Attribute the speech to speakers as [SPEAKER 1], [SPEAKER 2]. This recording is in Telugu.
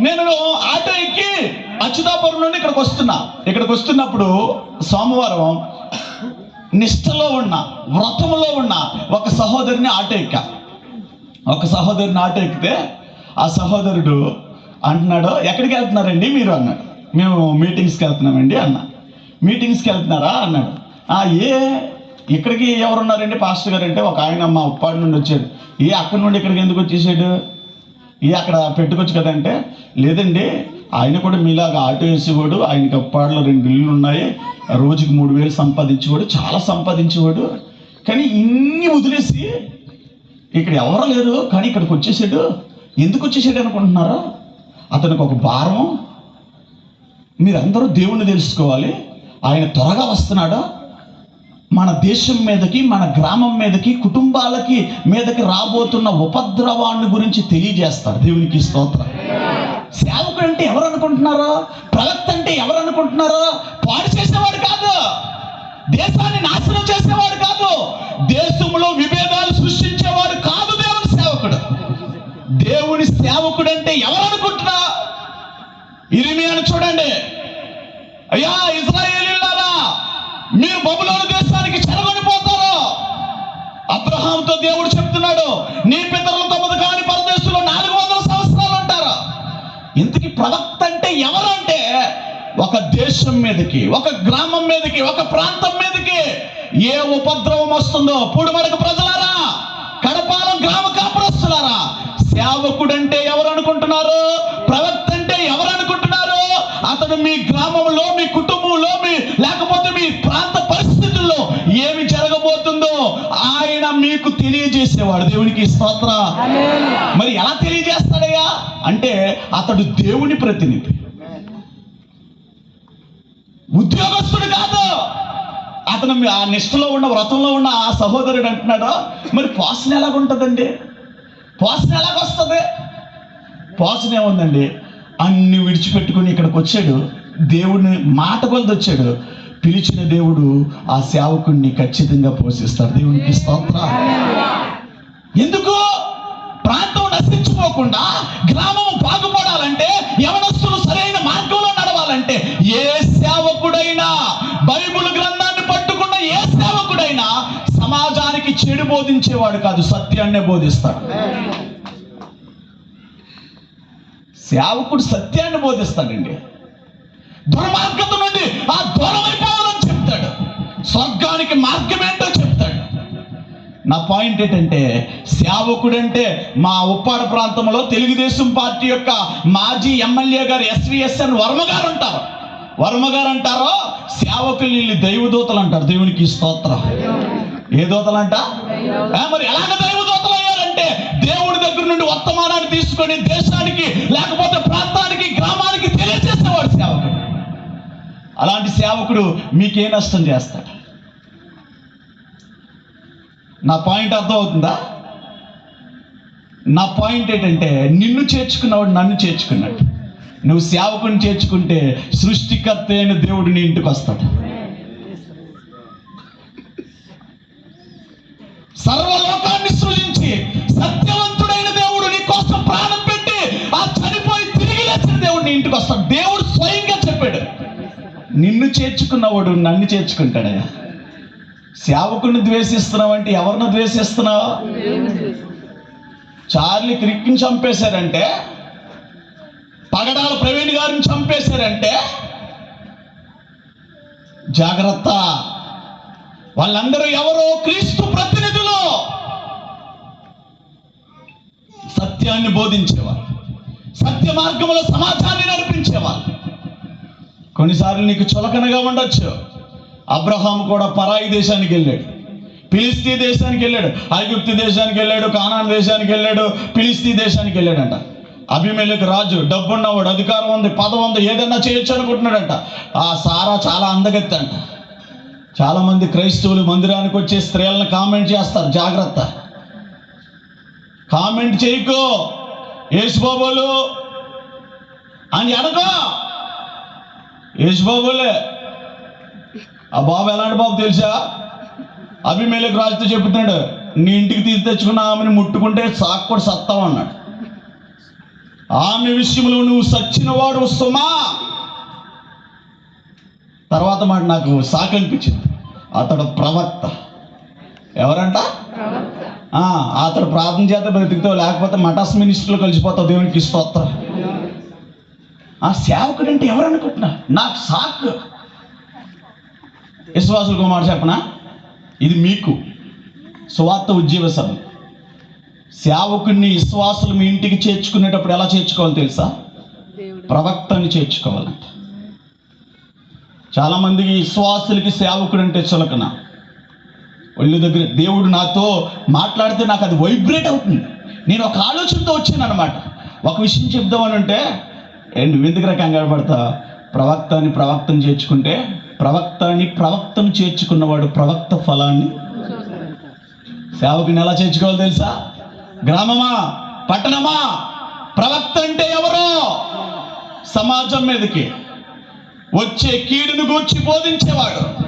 [SPEAKER 1] నేను ఆటో ఎక్కి అచ్యుతాపురం నుండి ఇక్కడికి వస్తున్నా. ఇక్కడికి వస్తున్నప్పుడు సోమవారం నిష్టలో ఉన్న వ్రతంలో ఉన్న ఒక సహోదరిని ఆటో ఎక్కా. ఒక సహోదరిని ఆటో ఎక్కితే ఆ సహోదరుడు అంటున్నాడు ఎక్కడికి వెళ్తున్నారండి మీరు? అన్నాడు. మేము మీటింగ్స్కి వెళ్తున్నామండి అన్న. మీటింగ్స్కి వెళ్తున్నారా? అన్నాడు. ఆ ఏ ఇక్కడికి ఎవరున్నారండి? పాస్టర్ గారు అంటే ఒక ఆయన మా ఉప్పాడు నుండి వచ్చాడు. ఏ అక్కడి నుండి ఇక్కడికి ఎందుకు వచ్చేసాడు? ఇది అక్కడ పెట్టుకోవచ్చు కదంటే లేదండి ఆయన కూడా మీలాగా ఆటో వేసేవాడు ఆయనకి ఉప్పాడులో రెండు ఇల్లు ఉన్నాయి రోజుకి మూడు వేలు సంపాదించేవాడు చాలా సంపాదించేవాడు. కానీ ఇన్ని వదిలేసి ఇక్కడ ఎవరు లేరు కానీ ఇక్కడికి వచ్చేసాడు. ఎందుకు వచ్చేసాడు అనుకుంటున్నారా? అతనికి ఒక భారం. మీరందరూ దేవుణ్ణి తెలుసుకోవాలి. ఆయన త్వరగా వస్తున్నాడా? మన దేశం మీదకి మన గ్రామం మీదకి కుటుంబాలకి మీదకి రాబోతున్న ఉపద్రవాన్ని గురించి తెలియజేస్తారు. దేవునికి స్తోత్రం. సేవకుడు అంటే ఎవరు అనుకుంటున్నారో ప్రవక్త అంటే ఎవరు అనుకుంటున్నారో పాడు చేసేవాడు కాదు. దేశాన్ని నాశనం చేసేవాడు కాదు. దేశంలో విభేదాలు సృష్టించేవాడు కాదు దేవుని సేవకుడు. దేవుని సేవకుడు అంటే ఎవరు అనుకుంటున్నా ఇరిమియాను చూడండి. అయ్యా ఇజ్రాయేలీలారా మీరు బబులోను దేశానికి చెరగొనిపోతారు అబ్రహాంతో దేవుడు చెప్తున్నాడు నీ పితరులు తమది కాని పరదేశంలో నాలుగు వందల సంవత్సరాలు ఉంటారు. ఇంతకి ప్రవక్త అంటే ఎవరంటే ఒక దేశం మీదకి ఒక గ్రామం మీదకి ఒక ప్రాంతం మీదకి ఏ ఉపద్రవం వస్తుందో పూడిమడక ప్రజలారా కడపాలం గ్రామ కాపురస్తులారా సేవకుడు అంటే ఎవరు అనుకుంటున్నారు ప్రవక్త అంటే ఎవరు అనుకుంటున్నారు అతడు మీ గ్రామంలో మీ కుటుంబంలో మీ లేకపోతే మీ ప్రాంత ఏమి జరగబోతుందో ఆయన మీకు తెలియజేసేవాడు. దేవునికి స్తోత్ర. మరి ఎలా తెలియజేస్తాడయ్యా? అంటే అతడు దేవుని ప్రతినిధి. ఉద్యోగస్తుడు కాదు. అతను ఆ నిష్టలో ఉన్న వ్రతంలో ఉన్న ఆ సహోదరుడు అంటున్నాడు? మరి పోషణ ఎలాగుంటుందండి? పోషణ ఎలాగొస్తుంది? పోషణ ఏముందండి? అన్ని విడిచిపెట్టుకుని ఇక్కడికి వచ్చాడు. దేవుడిని మాట కొలది వచ్చాడు పిలిచిన దేవుడు ఆ సేవకుణ్ణి ఖచ్చితంగా పోషిస్తాడు. దేవునికి స్తోత్ర. ఎందుకు? ప్రాంతం నశించిపోకుండా గ్రామం బాగుపడాలంటే యవనస్తులు సరైన మార్గంలో నడవాలంటే ఏ సేవకుడైనా బైబుల్ గ్రంథాన్ని పట్టుకున్న ఏ సేవకుడైనా సమాజానికి చెడు బోధించేవాడు కాదు సత్యాన్నే బోధిస్తాడు. సేవకుడు సత్యాన్ని బోధిస్తాడండి. దుర్మార్గత నుండి ఆ దూరమైపో స్వర్గానికి మార్గం ఏంటో చెప్తాడు. నా పాయింట్ ఏంటంటే సేవకుడంటే మా ఉప్పాడ ప్రాంతంలో తెలుగుదేశం పార్టీ యొక్క మాజీ ఎమ్మెల్యే గారు ఎస్విఎస్ఎన్ వర్మ గారు అంటారు వర్మ గారు అంటారో సేవకులు వీళ్ళు దైవదూతలు అంటారు దేవునికి స్తోత్రం. ఏ దూతలు అంట మరి ఎలాగ దైవదూతలు అయ్యారంటే దేవుడి దగ్గర నుండి వర్తమానాన్ని తీసుకొని దేశానికి లేకపోతే ప్రాంతానికి గ్రామానికి తెలియజేసేవాడు సేవకుడు. అలాంటి సేవకుడు మీకే నష్టం చేస్తాడు. నా పాయింట్ అర్థం అవుతుందా నా పాయింట్ ఏంటంటే నిన్ను చేర్చుకున్నవాడు నన్ను చేర్చుకున్నాడు. నువ్వు సేవకుని చేర్చుకుంటే సృష్టికర్త అయిన దేవుడు నీ ఇంటికి వస్తాడు. సర్వలోకాన్ని సృజించి సత్యవంతుడైన దేవుడు నీ కోసం ప్రాణం పెట్టి ఆ చనిపోయి తిరిగి లేచిన దేవుడు నీ ఇంటికి వస్తాడు. దేవుడు స్వయంగా చెప్పాడు నిన్ను చేర్చుకున్నవాడు నన్ను చేర్చుకుంటాడయ్యా. సేవకుని ద్వేషిస్తున్నావు అంటే ఎవరిని ద్వేషిస్తున్నావు? చార్లీ క్రిక్ని చంపేశారంటే పగడాల ప్రవీణ్ గారిని చంపేశారంటే జాగ్రత్త. వాళ్ళందరూ ఎవరో క్రీస్తు ప్రతినిధులు. సత్యాన్ని బోధించేవారు. సత్య మార్గంలో సమాజాన్ని నడిపించేవారు. కొన్నిసార్లు నీకు చులకనగా ఉండొచ్చు. అబ్రహాం కూడా పరాయి దేశానికి వెళ్ళాడు. పిలిస్తీ దేశానికి వెళ్ళాడు. ఐగుప్తి దేశానికి వెళ్ళాడు. కానాన్ దేశానికి వెళ్ళాడు. పిలిస్తీ దేశానికి వెళ్ళాడంట. అభిమేలకు రాజు డబ్బున్నవాడు అధికారం ఉంది పదం ఉంది ఏదైనా చేయొచ్చు అనుకుంటున్నాడంట. ఆ సారా చాలా అందగత్తి అంట చాలా మంది క్రైస్తవులు మందిరానికి వచ్చే స్త్రీలను కామెంట్ చేస్తారు. జాగ్రత్త. కామెంట్ చేయకో. యేసుబాబులు అని అడగో యేసుబాబులే ఆ బాబు ఎలాంటి బాబు తెలుసా? అభిమేలకు రాజుతో చెబుతున్నాడు నీ ఇంటికి తీసి తెచ్చుకున్న ఆమెను ముట్టుకుంటే సాకు కూడా సత్తావు అన్నాడు. ఆమె విషయంలో నువ్వు సచ్చినవాడు సుమా. తర్వాత మాట నాకు సాకు అనిపించింది. అతడు ప్రవక్త. ఎవరంట? అతడు ప్రార్థన చేత బ్రతుకుతావు లేకపోతే మటాస్ మినిస్టర్లో కలిసిపోతావు దేవునికి స్తోత్రం. ఆ సేవకుడు అంటే ఎవరు అనుకుంటున్నా నాకు సాకు. విశ్వాసుల కుమార్ చెప్పనా? ఇది మీకు. సువార్త ఉద్యోగ సభ. సేవకుడిని విశ్వాసులు మీ ఇంటికి చేర్చుకునేటప్పుడు ఎలా చేర్చుకోవాలో తెలుసా? ప్రవక్తని చేర్చుకోవాలంట చాలా మందికి విశ్వాసులకి సేవకుడు అంటే చులకన. ఒళ్ళు దగ్గర దేవుడు నాతో మాట్లాడితే నాకు అది వైబ్రేట్ అవుతుంది. నేను ఒక ఆలోచనతో వచ్చాను అనమాట ఒక విషయం చెప్దామని అంటే ఎందుకు కంగారు పడతా ప్రవక్తని ప్రవక్తను చేర్చుకుంటే ప్రవక్తని ప్రవక్తను చేర్చుకున్నవాడు ప్రవక్త ఫలాన్ని. సేవకుని ఎలా చేర్చుకోవాలో తెలుసా? గ్రామమా? పట్టణమా? ప్రవక్త అంటే ఎవరో? సమాజం మీదకి. వచ్చే కీడును గూర్చి బోధించేవాడు.